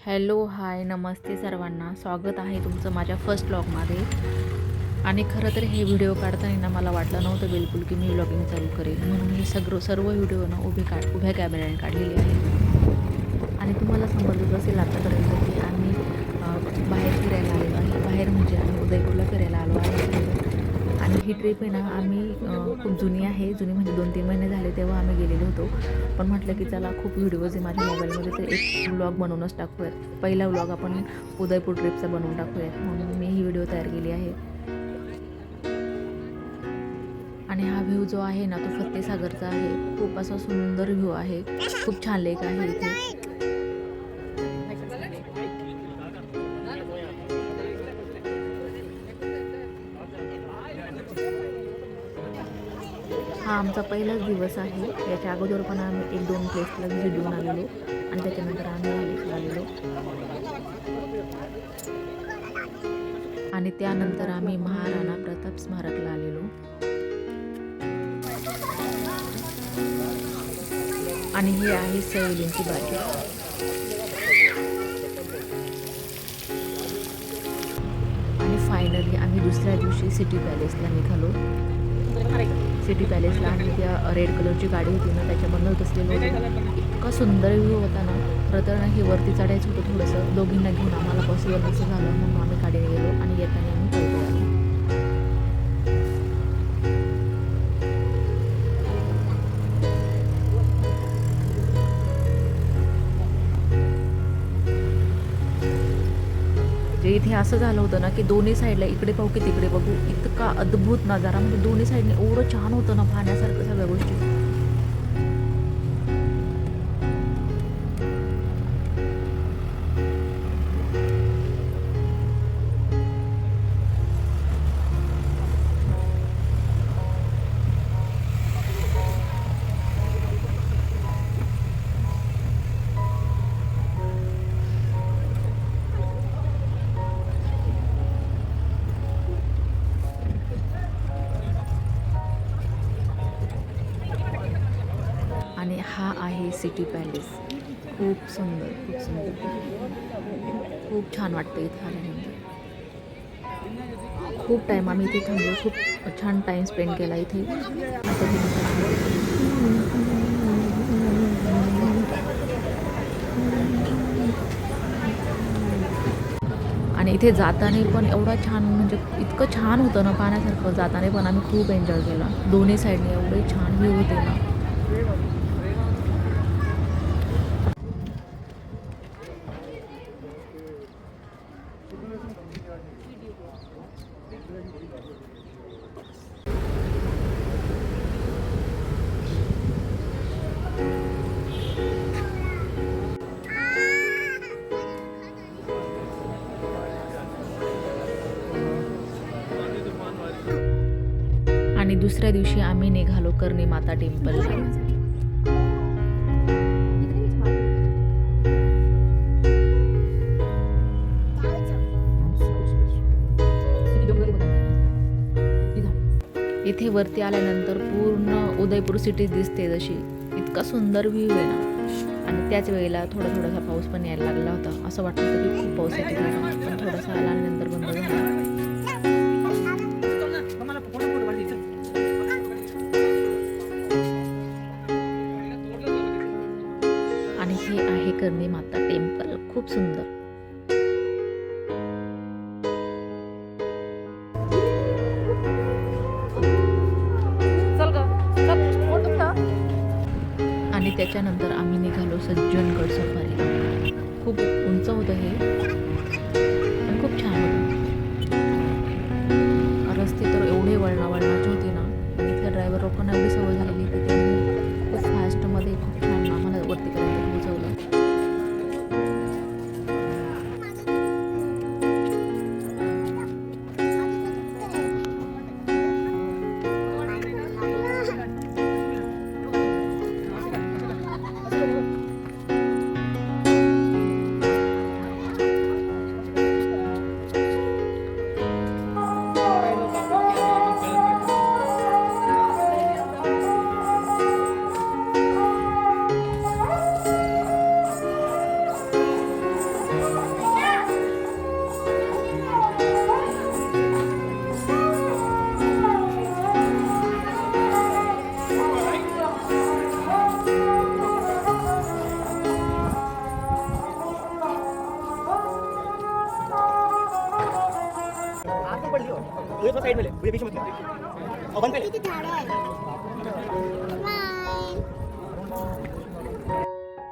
Hello hi नमस्ते सर्वांना. स्वागत आहे तुमचं माझ्या फर्स्ट ब्लॉगमध्ये आणि खरं तर हे व्हिडिओ काढताना ना मला वाटलं नव्हतं बिलकुल की मी व्लॉगिंग चालू करेल म्हणून हे सगळं सर्व व्हिडिओ ना उभे काढ उभ्या कॅमेऱ्याने काढलेले आहेत. आणि तुम्हाला समजत असेल आतापर्यंत की आम्ही अ, बाहेर फिरायला आलेलो आहे बाहेर म्हणजे आम्ही उदयपूरला फिरायला आलो आहे आणि ही ट्रिप आहे ना आम्ही खूप जुनी आहे. जुनी म्हणजे दोन तीन महिने झाले तेव्हा आम्ही गेलेलो होतो. पण म्हटलं की चला खूप व्हिडिओज आहे माझ्या मोबाईलमध्ये तर एक व्लॉग बनवूनच टाकूयात. पहिला व्लॉग आपण उदयपूर ट्रिपचा बनवून टाकूयात. म्हणून मी ही व्हिडिओ तयार केली आहे. आणि हा व्ह्यू जो आहे ना तो फत्तेसागरचा आहे. खूप असा सुंदर व्ह्यू आहे. खूप छान लेक आहे इथे. आमचा पहिलाच दिवस आहे. याच्या अगोदर पण आम्ही एक दोन प्लेसला व्हिजिट देऊन आलेलो. आणि त्याच्यानंतर आम्ही आलेलो. आणि त्यानंतर आम्ही महाराणा प्रताप स्मारकला आलेलो. आणि ही आहे सैलींची बाजू. आणि फायनली आम्ही दुसऱ्या दिवशी सिटी पॅलेसला निघालो. सिटी पॅलेसला आणि त्या रेड कलरची गाडी होती ना त्याच्यामधनं बसलेलो होतो इतका सुंदर व्ह्यू होता ना. खरं तर ना हे वरती चढायचं होतं थोडंसं. दोघींना घेऊन आम्हाला पॉसिबल नसं झालं. म्हणून इथे असं झालं होतं ना की दोन्ही साईडला इकडे पाहू की तिकडे बघू. इतका अद्भुत नजारा. म्हणजे दोन्ही साईडने एवढं छान होतं ना पाहण्यासारखं सगळ्या गोष्टी. हा आहे सिटी पॅलेस. खूप सुंदर खूप सुंदर. खूप छान वाटतं इथं आल्यानंतर. खूप टाईम आम्ही इथे थांबलो खूप छान टाईम स्पेंड केला इथे. आणि इथे जाताना पण एवढा छान म्हणजे इतकं छान होतं ना पाण्यासारखं जाताना पण आम्ही खूप एन्जॉय केला. दोन्ही साईडने एवढे छान व्ह्यू होते ना. आणि दुसऱ्या दिवशी आम्ही निघालो कर्णी माता टेम्पलला. इथे वरती आल्यानंतर पूर्ण उदयपूर सिटी दिसते जशी. इतका सुंदर व्ह्यू आहे ना. आणि त्याच वेळेला थोडा थोडासा पाऊस पण यायला लागला होता. असं वाटत होतं की खूप पाऊस येते पण थोडासा आला आणि नंतर बंद झाला. आणि हे आहे कर्णी माता टेम्पल. खूप सुंदर. त्याच्यानंतर आम्ही निघालो सज्जनगड सफारी. खूप उंच होतं हे. पण खूप छान होतं. रस्ते तर एवढे वळणा वळणाचे होते ना. इथल्या ड्रायव्हर लोकांना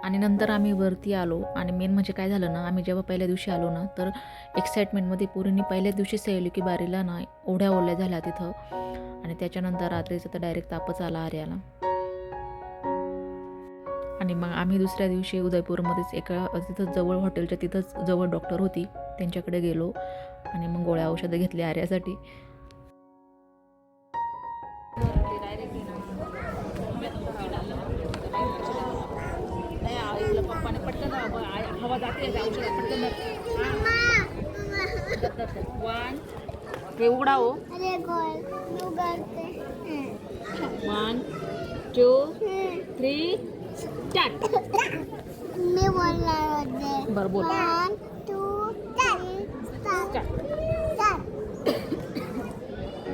आणि नंतर आम्ही वरती आलो आणि मेन म्हणजे काय झालं ना आम्ही जेव्हा पहिल्या दिवशी आलो ना तर एक्साइटमेंटमध्ये पोरींनी पहिल्याच दिवशी सेवली की बारीला ना ओढ्या ओढल्या झाल्या तिथं. आणि त्याच्यानंतर रात्रीचं तर डायरेक्ट तापच आला आर्याला. आणि मग आम्ही दुसऱ्या दिवशी उदयपूरमध्येच एका तिथं जवळ हॉटेलच्या तिथंच जवळ डॉक्टर होती त्यांच्याकडे गेलो. आणि मग गोळ्या औषधं घेतली आर्यासाठी. वन हे. उघडा हो टू थ्री स्टार्ट मी बोलणार होते. बरं बोल. वन टू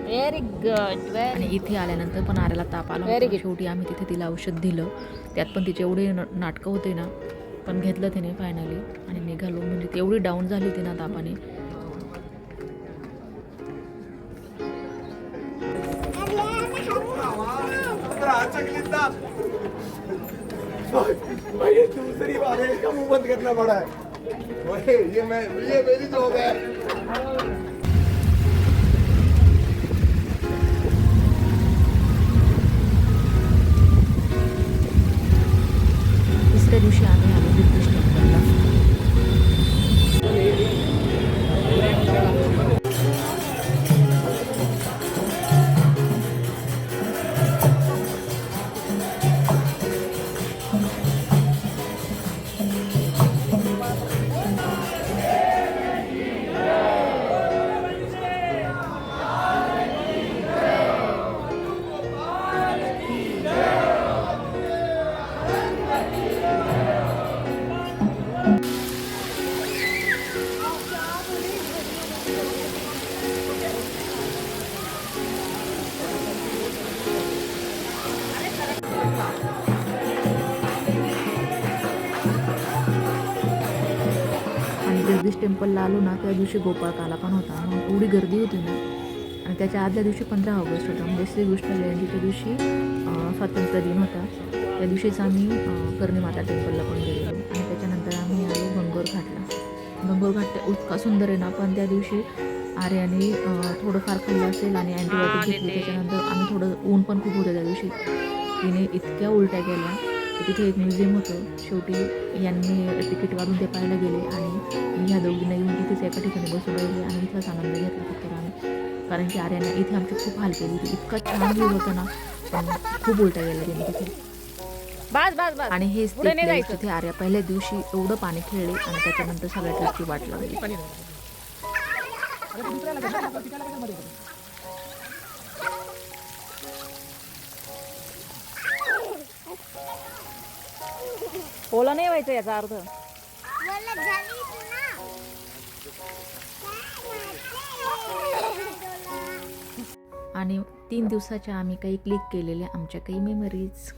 व्हेरी गुड आणि इथे आल्यानंतर पण आऱ्याला ताप आला होता. good. शेवटी आम्ही तिथे तिला औषध दिलं. त्यात पण तिचे एवढे नाटकं होते ना. पण घेतलं तिने फायनली आणि निघालो म्हणजे तेवढी डाऊन झाली ती ना तापाने दूसरी बार है इसका मुंह बंद करना पड़ा है ये मैं ये मेरी जॉब है जगदीश टेम्पलला आलो ना त्या दिवशी गोपाळकाला पण होता. मग एवढी गर्दी होती ना. आणि त्याच्या आदल्या दिवशी पंधरा ऑगस्ट होता. म्हणजे श्रीकृष्ण जयंतीच्या दिवशी स्वातंत्र्य दिन होता. त्या दिवशीच आम्ही कर्णीमाता टेम्पलला पण गेलेलो आणि त्याच्यानंतर आम्ही आलो गंगोर घाटला गंगोर घाट इतका सुंदर आहे ना. पण त्या दिवशी आर्याने थोडंफार खाल्लं असेल आणि अँटीबायोटिक घेतली. त्याच्यानंतर आम्ही थोडं ऊन पण खूप होतं त्या दिवशी. तिने इतक्या उलट्या केल्या. तिथे एक म्युझियम होतं. शेवटी यांनी तिकीट काढून ते पाहायला गेले आणि ह्या दोघींना येऊन तिथेच एका ठिकाणी बसवले आणि इथलाच आनंद घेतला फक्त आम्ही कारण की आर्याने इथे आमची खूप हाल केली होती. इतका छान व्ह्यू होता ना. पण खूप उलट्या गेल्या तिने तिथे. बस बस बस. आणि जायचं. तिथे आर्या पहिल्या दिवशी एवढं पाणी खेळले आणि त्याच्यानंतर सगळ्या ट्रिपची वाट लागली. ओला नाही व्हायचं याचा अर्थ? आणि तीन दिवसाच्या आम्ही काही क्लिक केलेल्या आमच्या काही मेमरीज